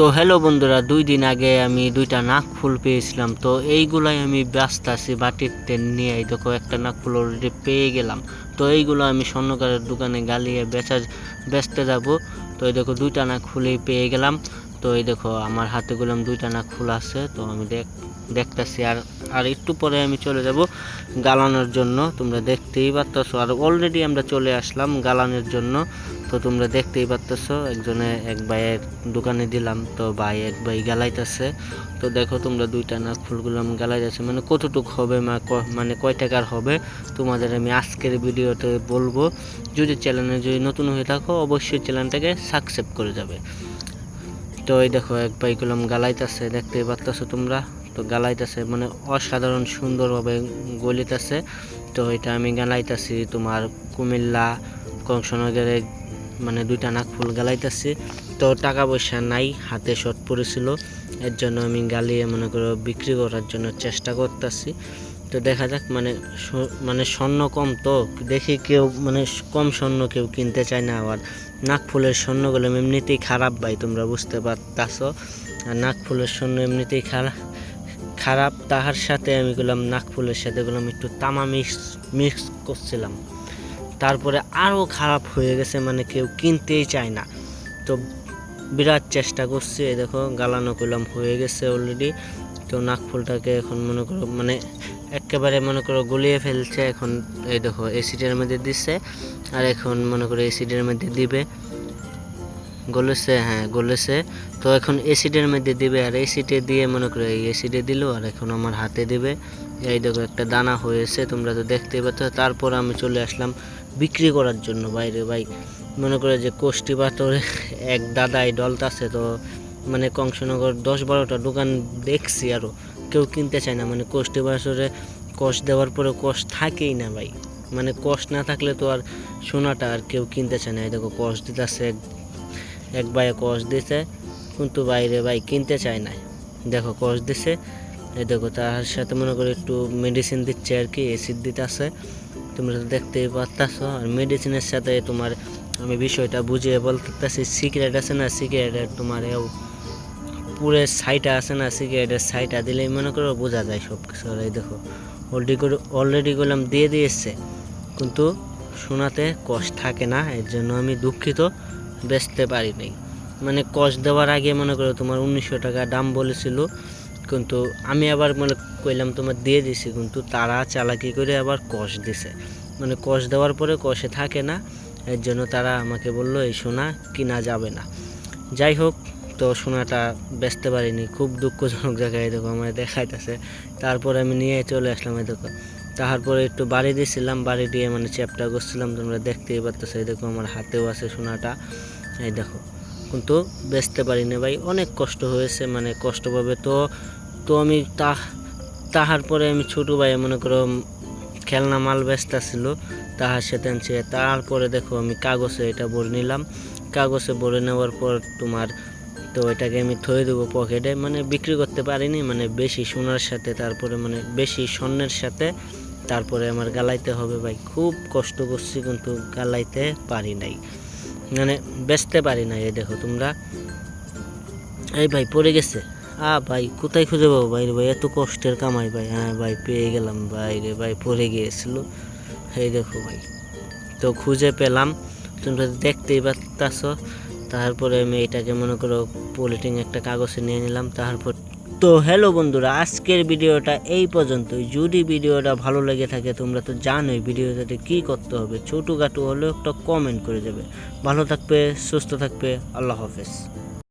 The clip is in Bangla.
তো হ্যালো বন্ধুরা, দুই দিন আগে আমি দুইটা নাক ফুল পেয়েছিলাম, তো এইগুলাই আমি ব্যস্ত আছি বাটিতে নিয়ে। দেখো, একটা নাক ফুল অলরেডি পেয়ে গেলাম। তো এইগুলো আমি স্বর্ণকারের দোকানে গালিয়ে বেচা, বেচতে যাব। তো এই দেখো, দুইটা নাক ফুলেই পেয়ে গেলাম। তো এই দেখো, আমার হাতে গুলাম দুইটা নাক ফুল আছে, তো আমি দেখ, দেখতেছি। আর আর একটু পরে আমি চলে যাব গালানোর জন্য, তোমরা দেখতেই পারতেছো। আর অলরেডি আমরা চলে আসলাম গালানোর জন্য। তো তোমরা দেখতেই পারতেছো, একজনে এক ভাইয়ের দোকানে দিলাম, তো ভাই এক ভাই গালাইতেছে। তো দেখো তোমরা দুইটা নাক ফুলগুলো আমি গালাইতেছে মানে কতটুক হবে মানে কয় টাকার হবে, তোমাদের আমি আজকের ভিডিওতে বলব। যদি চ্যানেলে যদি নতুন হয়ে থাকো, অবশ্যই চ্যানেলটাকে সাবস্ক্রাইব করে যাবে। তো এই দেখো এক ভাই গুলাম গালাইতেছে, দেখতেই পারতেছো তোমরা? তো গালাইতেছে মানে অসাধারণ সুন্দরভাবে গলিতেছে। তো এটা আমি গালাইতেছি তোমার কুমিল্লা কংসনগরে মানে দুইটা নাক ফুল গালাইতেছি। তো টাকা পয়সা নাই, হাতে শর্ট পড়েছিল। এর জন্য আমি গালিয়ে মনে করো, বিক্রি করার জন্য চেষ্টা করতেছি। তো দেখা যাক মানে মানে স্বর্ণ কম তো। দেখি কেউ মানে কম স্বর্ণ কেউ কিনতে চায় না আবার। নাক ফুলের স্বর্ণগুলো এমনিতেই খারাপ ভাই, তোমরা বুঝতে পারতাছো। আর নাক ফুলের স্বর্ণ এমনিতেই খারাপ খারাপ। তাহার সাথে আমি গেলাম, নাক ফুলের সাথে গেলাম, একটু তামা মিক্স মিক্স করছিলাম। তারপরে আরও খারাপ হয়ে গেছে মানে কেউ কিনতেই চায় না। তো বিরাট চেষ্টা করছি, এই দেখো, গালানো করলাম হয়ে গেছে অলরেডি তো নাক ফুলটাকে এখন মনে করো মানে একেবারে মনে করো গলিয়ে ফেলছে, এখন এই দেখো এসিডের মধ্যে দিচ্ছে আর এখন মনে করো এসিডের মধ্যে দিবে। গলেছে হ্যাঁ গলেছে। তো এখন এসিডের মধ্যে দিবে, আর এসিডে দিয়ে মনে করো এই এসিডে দিল, আর এখন আমার হাতে দিবে। এই দেখো, একটা দানা হয়েছে, তোমরা তো দেখতেই পাচ্ছ। তারপর আমি চলে আসলাম বিক্রি করার জন্য বাইরে, ভাই। মনে করে যে কোষ্টি পাথরে, এক দাদাই ডলতাছে তো মানে কংসনগর দশ বারোটা দোকান দেখছি আরও কেউ কিনতে চায় না মানে কোষ্টি পাথরে কষ দেওয়ার পরে কষ থাকেই না, ভাই। মানে কষ না থাকলে তো আর সোনাটা আর কেউ কিনতে চায় না। এই দেখো, কষ দিতেছে, এক এক ভাইয়ে কষ দিছে, কিন্তু বাইরে ভাই কিনতে চায় না। দেখো, কষ দিছে, এই দেখো, তার সাথে মনে করো একটু মেডিসিন দিচ্ছে আর কি অ্যাসিড দিতেছে। তোমরা দেখতেই পারতাছো, আর মেডিসিনের সাথে তোমার আমি বিষয়টা বুঝিয়ে বলতেছি সিগারেট আছে না সিগারেটের তোমার এও পুরের সাইটা আছে না সিগারেটের সাইটা দিলেই মনে করো বোঝা যায় সব কিছু আর এই দেখো অলরেডি অলরেডি করলাম দিয়ে দিয়েছে, কিন্তু শোনাতে কষ্ট থাকে না, এর জন্য আমি দুঃখিত, বেচতে পারি নাই মানে কষ দেওয়ার আগে মনে করো তোমার উনিশশো টাকা দাম বলেছিল কিন্তু আমি আবার মানে কইলাম, তোমার দিয়ে দিছি। কিন্তু তারা চালাকি করে আবার কষ দিছে। মানে কষ দেওয়ার পরে কষে থাকে না। এর জন্য তারা আমাকে বলল, এই সোনা কিনা যাবে না। যাই হোক, তো সোনাটা বেচতে পারিনি। খুব দুঃখজনক জায়গায় দেখো আমার দেখাইতেছে। তারপরে আমি নিয়ে চলে আসলাম এই দেখো। তারপরে একটু বাড়ি দিয়েছিলাম বাড়ি দিয়ে মানে চ্যাপটা করছিলাম তোমরা দেখতেই পারতেছো, এই দেখো আমার হাতেও আছে সোনাটা। এই দেখো। কিন্তু বেচতে পারিনি ভাই, অনেক কষ্ট হয়েছে। মানে কষ্ট পাবে তো তো আমি তা তাহার পরে আমি ছোটো ভাই, মনে করো খেলনা মাল বেচতেছিল তাহার সাথে আনছে। তারপরে দেখো, আমি কাগজে এটা ভরে নিলাম। কাগজে ভরে নেওয়ার পর তোমার তো এটাকে আমি থয়ে দেবো পকেটে। মানে বিক্রি করতে পারিনি মানে বেশি সোনার সাথে, তারপরে মানে বেশি স্বর্ণের সাথে, তারপরে আমার গালাইতে হবে ভাই। খুব কষ্ট করছি কিন্তু গালাইতে পারি নাই। মানে বেচতে পারি নাই, এই দেখো তোমরা। এই ভাই, পড়ে গেছে? আ, ভাই, কোথায় খুঁজে পাবো? ভাই ভাই, এত কষ্টের কামাই, ভাই। হ্যাঁ ভাই, পেয়ে গেলাম, ভাই রে ভাই, পড়ে গিয়েছিল। এই দেখো ভাই, তো খুঁজে পেলাম। তোমরা দেখতেই পাচ্ছ তারপরে আমি এটাকে মনে করো পলিটিং একটা কাগজে নিয়ে নিলাম। তারপর তো হ্যালো বন্ধুরা, আজকের ভিডিওটা এই পর্যন্তই। যদি ভিডিওটা ভালো লেগে থাকে, তোমরা তো জানোই ভিডিওটাতে কী করতে হবে। ছোটো ছোটোখাটো হলেও একটা কমেন্ট করে দেবে। ভালো থাকবে, সুস্থ থাকবে। আল্লাহ হাফেজ।